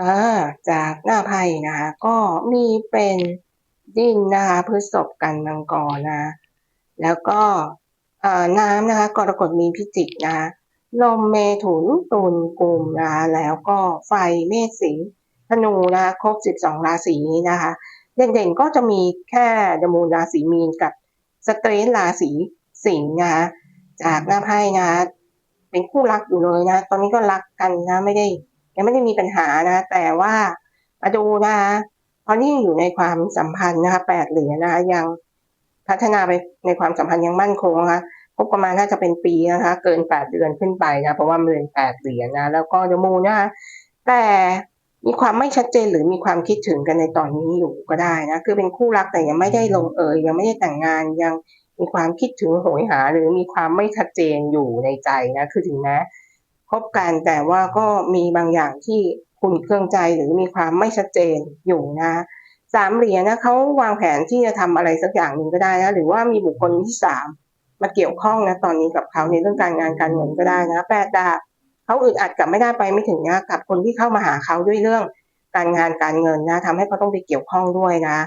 อ่าจากหน้าไพ่นะคะ ก็มีเป็นดินนะคะพฤษภกันมังกรนะ แล้วก็น้ำนะคะกรกฎมีพิจิกนะคะลมเมถุนตุลกุมนะคะแล้วก็ไฟเมษสิงธนูนะคะครบ 12 ราศีนี้นะคะ เด่นๆก็จะมีแค่ดมูลราศีมีนกับสเตรนราศีสิงห์นะคะจากหน้าไพ่นะคะเป็นคู่รักอยู่เลยนะ ตอนนี้ก็รักกันนะไม่ได้ ยังไม่ได้มีปัญหานะ แต่ว่ามาดูนะคะตอนนี้อยู่ในความสัมพันธ์นะคะแปดเหรียญนะคะยังพัฒนาไปในความสัมพันธ์ยังมั่นคงนะคะพบประมาณน่าจะเป็นปีนะคะ เกินแปดเดือนขึ้นไปนะเพราะว่ามันเป็นแปดเหรียญนะแล้วก็เดมูนะคะแต่มีความไม่ชัดเจนหรือมีความคิดถึงกันในตอนนี้อยู่ก็ได้นะคือเป็นคู่รักแต่ยังไม่ได้ลงเอยยังไม่ได้แต่งงานยังมีความคิดถึงโหยหา หรือมีความไม่ชัดเจนอยู่ในใจนะคือถึงแม้ พบกันแต่ว่าก็มีบางอย่างที่คุณเครื่องใจหรือมีความไม่ชัดเจนอยู่นะสามเหรียญนะเขาวางแผนที่จะทำอะไรสักอย่างหนึ่งก็ได้นะหรือว่ามีบุคคลที่สามมาเกี่ยวข้องนะตอนนี้กับเขาในเรื่องการงานการเงินก็ได้นะแปดดาบเขาอึดอัดกับไม่ได้ไปไม่ถึงนะกับคนที่เข้ามาหาเขาด้วยเรื่องการงานการเงินนะทำให้เขาต้องไปเกี่ยวข้องด้วยนะ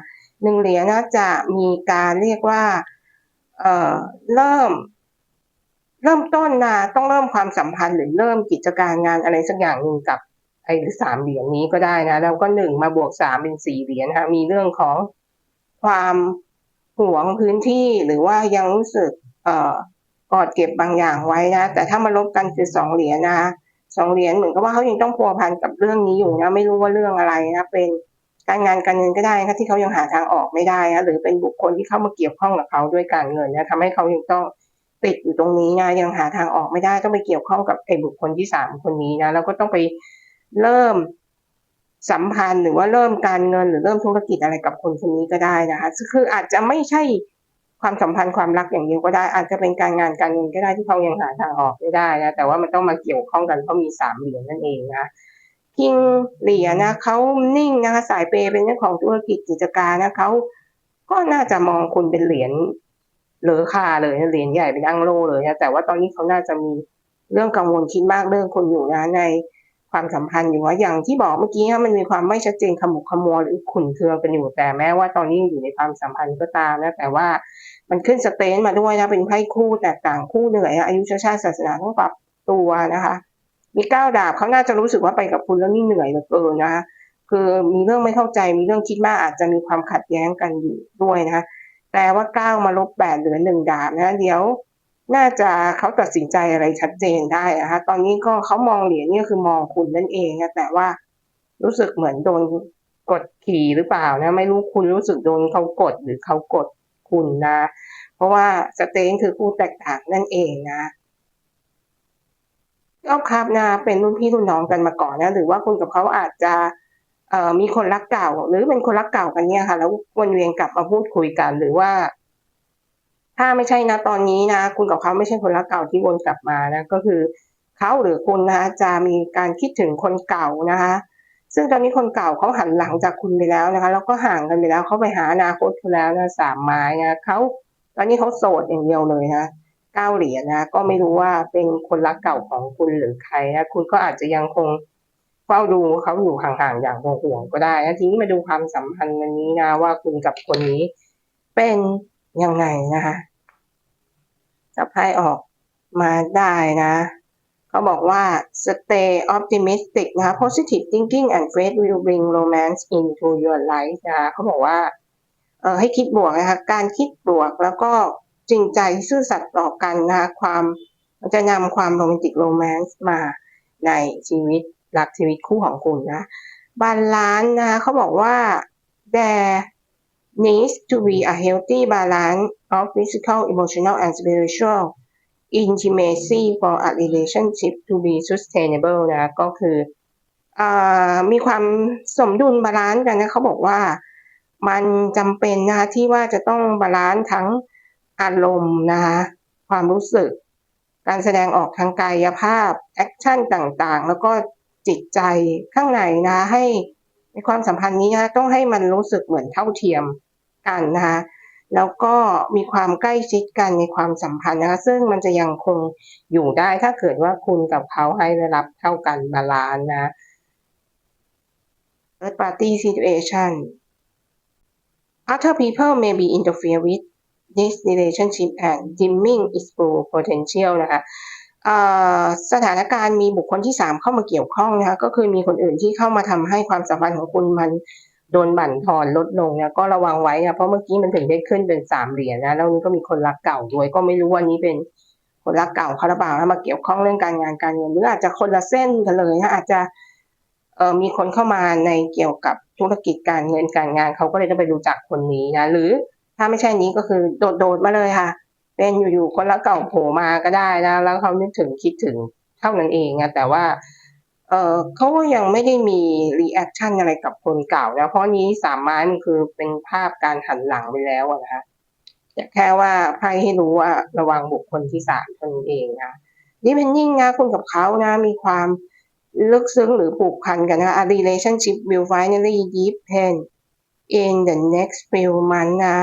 หนึ่งเหรียญนะจะมีการเรียกว่าเอ่อเริ่ม เริ่มต้นนะต้องเริ่มความสัมพันธ์หรือเริ่มกิจการงานอะไรสักอย่างหนึ่งกับไอ้สามเหรียญนี้ก็ได้นะแล้วก็หนึ่งมาบวกสามเป็นสี่เหรียญนะคะมีเรื่องของความหวงพื้นที่หรือว่ายังรู้สึก เอ่อกอดเก็บบางอย่างไว้นะแต่ถ้ามาลบกันคือสองเหรียญนะสองเหรียญเหมือนกับว่าเขายังต้องพัวพันกับเรื่องนี้อยู่นะไม่รู้ว่าเรื่องอะไรนะเป็นการงานการเงินก็ได้นะที่เขายังหาทางออกไม่ได้นะหรือเป็นบุคคลที่เข้ามาเกี่ยวข้องกับเขาด้วยการเงินนะทำให้เขายังต้อง ติดอยู่ตรงนี้นะยังหาทางออกไม่ได้ต้องไปเกี่ยวข้องกับไอ้บุคคลที่สามคนนี้นะแล้วก็ต้องไปเริ่มสัมพันธ์หรือว่าเริ่มการเงินหรือเริ่มธุรกิจอะไรกับคนคนนี้ก็ได้นะคะคืออาจจะไม่ใช่ความสัมพันธ์ความรักอย่างเดียวก็ได้อาจจะเป็นการงานการเงินก็ได้ที่เขายังหาทางออกไม่ได้นะแต่ว่ามันต้องมาเกี่ยวข้องกันเพราะมีสามเหรียญนั่นเองนะคิงเหรียญนะเขานิ่งนะคะสายเปเป็นเรื่องของธุรกิจกิจการนะเขาก็น่าจะมองคุณเป็นเหรียญ เลอค่าเลยเหรียญใหญ่เป็นอังโลเลยนะแต่ว่าตอนนี้เขาน่าจะมีเรื่องกังวลคิดมากเรื่องคนอยู่นะในความสัมพันธ์อยู่ว่าอย่างที่บอกเมื่อกี้มันมีความไม่ชัดเจนขมุกขมัวหรือขุ่นเคืองกันอยู่แต่แม้ว่าตอนนี้อยู่ในความสัมพันธ์ก็ตามนะแต่ว่ามันขึ้นสเตนมาด้วยนะเป็นไพ่คู่แตกต่างคู่เหนื่อยอายุชาชาติศาสนาต้องปรับตัวนะคะ มีก้าวดาบเขาน่าจะรู้สึกว่าไปกับคุณแล้วนี่เหนื่อยเหลือเกินนะคะคือมีเรื่องไม่เข้าใจมีเรื่องคิดมากอาจจะมีความขัดแย้งกันอยู่ด้วยนะคะ แต่ว่าก้ามาลบแปดเหลือหนึ่งดาบนะเดี๋ยวน่าจะเขาตัดสินใจอะไรชัดเจนได้นะคะตอนนี้ก็เขามองเหรียญนี่คือมองคุณนั่นเองนะแต่ว่ารู้สึกเหมือนโดนกดขี่หรือเปล่านะไม่รู้คุณรู้สึกโดนเขากดหรือเขากดคุณนะ เพราะว่าสเตนคือคู่แตกต่างนั่นเองนะก็ครับนะเป็นรุ่นพี่รุ่นน้องกันมาก่อนนะ หรือว่าคุณกับเขาอาจจะ มีคนรักเก่า หรือเป็นคนรักเก่ากันเนี่ยค่ะ แล้ววนเวียนกลับมาพูดคุยกันหรือว่า ถ้าไม่ใช่นะตอนนี้นะคุณกับเขาไม่ใช่คนรักเก่าที่วนกลับมานะก็คือเขาหรือคุณนะจะมีการคิดถึงคนเก่านะคะ ซึ่งตอนนี้คนเก่าเขาหันหลังจากคุณไปแล้วนะคะ แล้วก็ห่างกันไปแล้วเขาไปหาอนาคตคุณแล้วนะสามไม้นะเขาตอนนี้เขาโสดอย่างเดียวเลยนะเก้าเหรียญนะ ก็ไม่รู้ว่าเป็นคนรักเก่าของคุณหรือใครนะคุณก็อาจจะยังคง เฝ้าดูเขาอยู่ห่างๆอย่างห่วงๆก็ได้นะทีนี้มาดูความสัมพันธ์วันนี้นะว่าคุณกับคนนี้เป็นยังไงนะคะจับไพ่ออกมาได้นะเขาบอกว่า stay optimistic นะคะ positive thinking and faith will bring romance into your life นะคะเขาบอกว่าเออให้คิดบวกนะคะการคิดบวกแล้วก็จริงใจซื่อสัตย์ต่อกันนะคะความจะนำความโรแมนติกโรแมนต์มาในชีวิต รักชีวิตคู่ของคุณนะบาลานซ์นะคะเขาบอกว่า there needs to be a healthy balance of physical, emotional, and spiritual intimacy for a relationship to be sustainable นะก็คืออมีความสมดุลบาลานซ์กันนะเขาบอกว่ามันจำเป็นนะที่ว่าจะต้องบาลานซ์ทั้งอารมณ์นะคะความรู้สึก การแสดงออกทางกายภาพ แอคชั่นต่างๆ แล้วก็ จิตใจข้างในนะให้ในความสัมพันธ์นี้นะต้องให้มันรู้สึกเหมือนเท่าเทียมกันนะคะแล้วก็มีความใกล้ชิดกันในความสัมพันธ์นะคะซึ่งมันจะยังคงอยู่ได้ถ้าเกิดว่าคุณกับเขาให้ได้รับเท่ากันบาลานซ์นะ third party situation other people may be interfere with this relationship and dimming its full potential นะคะ สถานการณ์มีบุคคลที่สามเข้ามาเกี่ยวข้องนะคะก็คือมีคนอื่นที่เข้ามาทำให้ความสัมพันธ์ของคุณมันโดนบั่นทอนลดลงนะก็ระวังไว้นะเพราะเมื่อกี้มันถึงได้ขึ้นเป็นสามเหรียญนะแล้วนี้ก็มีคนรักเก่าด้วยก็ไม่รู้ว่านี้เป็นคนรักเก่าเขาหรือเปล่าแล้วมาเกี่ยวข้องเรื่องการงานการเงินหรืออาจจะคนละเส้นกันเลยนะอาจจะเออมีคนเข้ามาในเกี่ยวกับธุรกิจการเงินการงานเขาก็เลยต้องไปรู้จักคนนี้นะหรือถ้าไม่ใช่นี้ก็คือโดดๆมาเลยค่ะ เป็นอยู่ๆคนรักเก่าโผล่มาก็ได้นะแล้วเขานึกถึงคิดถึงเท่านั้นเองนะแต่ว่าเออเขาก็ยังไม่ได้มีรีแอคชั่นอะไรกับคนเก่านะเพราะนี้สามไม้มันคือเป็นภาพการหันหลังไปแล้วนะคะแต่แค่ว่าไพ่ให้รู้ว่าระวังบุคคลที่สามตนเองนะดิเพนยิ่งนะคุณกับเขานะ มีความลึกซึ้งหรือผูกพันกันนะ A relationship will finally deepen in the next few months นะ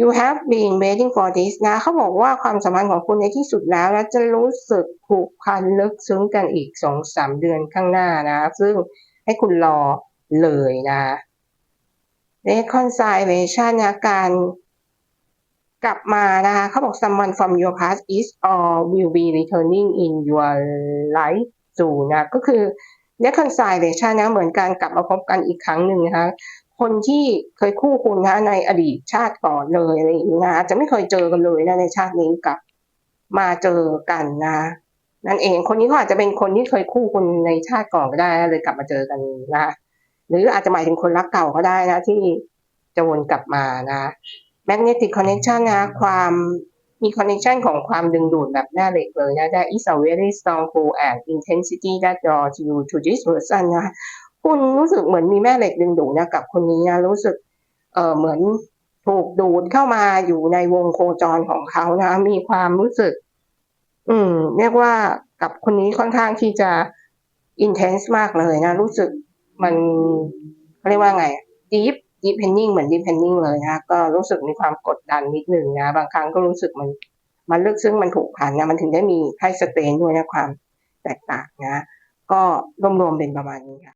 you have been waiting for this นะเขาบอกว่าความสัมพันธ์ของคุณในที่สุดแล้วนะจะรู้สึกผูกพันลึกซึ้งกันอีกสองสามเดือนข้างหน้านะ ซึ่งให้คุณรอเลยนะ reconciliation นะการกลับมานะคะเขาบอก someone from your past is or will be returning in your life soon นะก็คือ reconciliation นะเหมือนการกลับมาพบกันอีกครั้งหนึ่งนะคะ คนที่เคยคู่คุณนะในอดีตชาติก่อนเลยอะไรอย่างนี้นะจะไม่เคยเจอกันเลยนะในชาตินี้กลับมาเจอกันนะนั่นเองคนนี้เขาอาจจะเป็นคนที่เคยคู่คุณในชาติก่อนก็ได้เลยกลับมาเจอกันนะหรืออาจจะหมายถึงคนรักเก่าก็ได้นะ ที่จะวนกลับมานะ magnetic connection นะ ความมี connection ของความดึงดูดแบบแม่เหล็กเลยนะ that is a very strong pull and intensity that draws you to this person นะ คุณรู้สึกเหมือนมีแม่เหล็กดึงดูดนะกับคนนี้นะรู้สึกเออเหมือนถูกดูดเข้ามาอยู่ในวงโคจรของเขานะ มีความรู้สึก อืม เรียกว่ากับคนนี้ค่อนข้างที่จะ intense มากเลยนะ รู้สึกมันเขาเรียกว่าไง deep deep pending เหมือน deep pending เลยนะก็รู้สึกมีความกดดันนิดหนึ่งนะ บางครั้งก็รู้สึกมัน มันลึกซึ้งมันผูกพันนะ มันถึงได้มีไพ่สเตนด้วยนะความแตกต่างนะ ก็รวมๆเป็นประมาณนี้ค่ะ